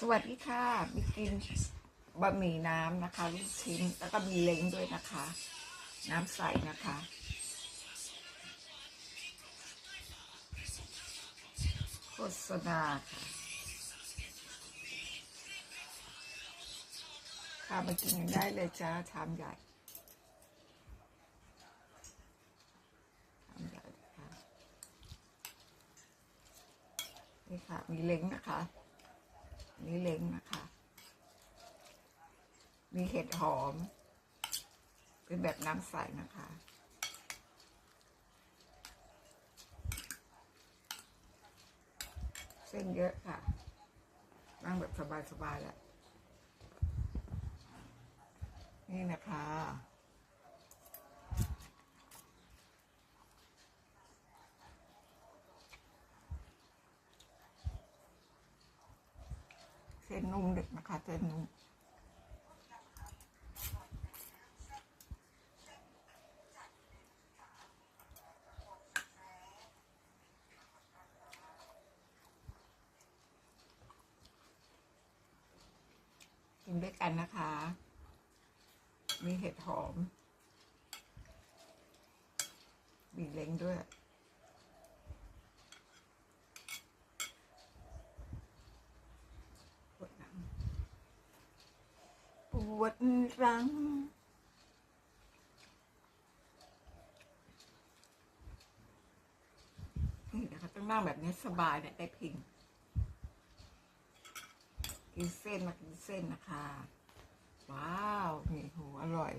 สวัสดีค่ะมีกินบะหมี่น้ำนะคะ ลูกชิ้นแล้วก็มีเล้งด้วยนะคะ น้ำใสนะคะ โฆษณาค่ะค่ะมากินกันได้เลยจ้าชามใหญ่ชามใหญ่ค่ะนี่ค่ะ มีเล้งนะคะ นี่เล้งนะคะ มีเห็ดหอม เป็นแบบน้ำใสนะคะ เส้นเยอะค่ะ นั่งแบบสบายๆแหละนี่นะคะ เส้นนุ่มดึกนะคะเส้นนุ่มกินด้วยกันนะคะ มีเห็ดหอม มีเล้งด้วย ปวดหลังป วดรัง นี่นะคะต้องนั่งแบบนี้สบายเนี่ยได้พิงกินเส้นมากินเส้นนะคะ ว้าว นี่โหอร่อย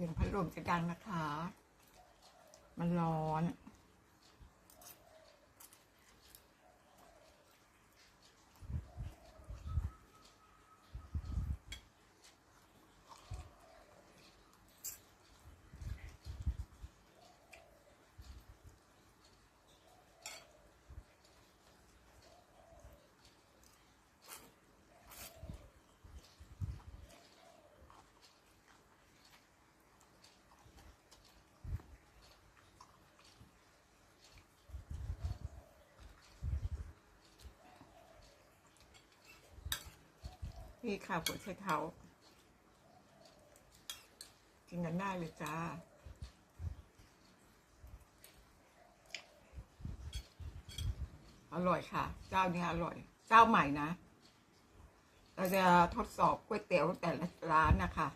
เสียงพัดลมจะดังนะคะ มันร้อน นี่ค่ะหัวไชเท้ากินกันได้เลยจ้าอร่อยค่ะ เจ้านี้อร่อย เจ้าใหม่นะ เราจะทดสอบก๋วยเตี๋ยวแต่ละร้านนะคะ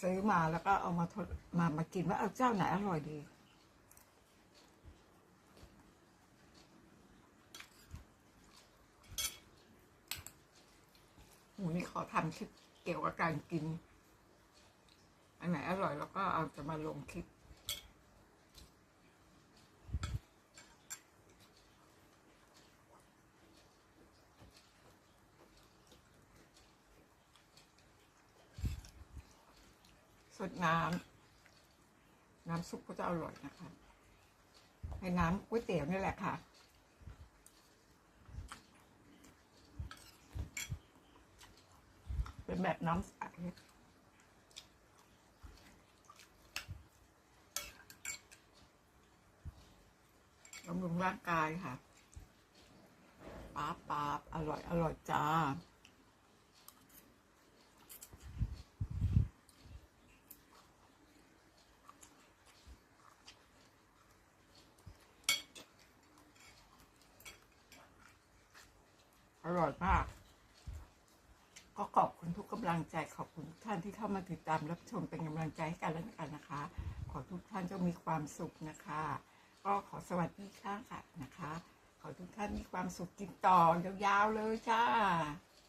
ซื้อมาแล้วก็เอามาทดมามากินว่าเอาเจ้าไหนอร่อยดี วันนี้ขอทำคลิปเกี่ยวกับการกิน อันไหนอร่อยแล้วก็เอาจะมาลงคลิป สดน้ำ น้ำซุปก็จะอร่อยนะคะ ให้น้ำก๋วยเตี๋ยวนี่แหละค่ะ เป็นแบบน้ำใสบำรุงร่างกายค่ะป๊าป๊าอร่อย อร่อยจ้าอร่อยมาก คุณทุกกำลังใจขอบคุณทุกท่านที่เข้ามาติดตามรับชมเป็นกำลังใจให้กันและกันนะคะ ขอทุกท่านจงมีความสุขนะคะ ก็ขอสวัสดีค่ะค่ะนะคะ ขอทุกท่านมีความสุขกินต่อยาวๆเลยจ้า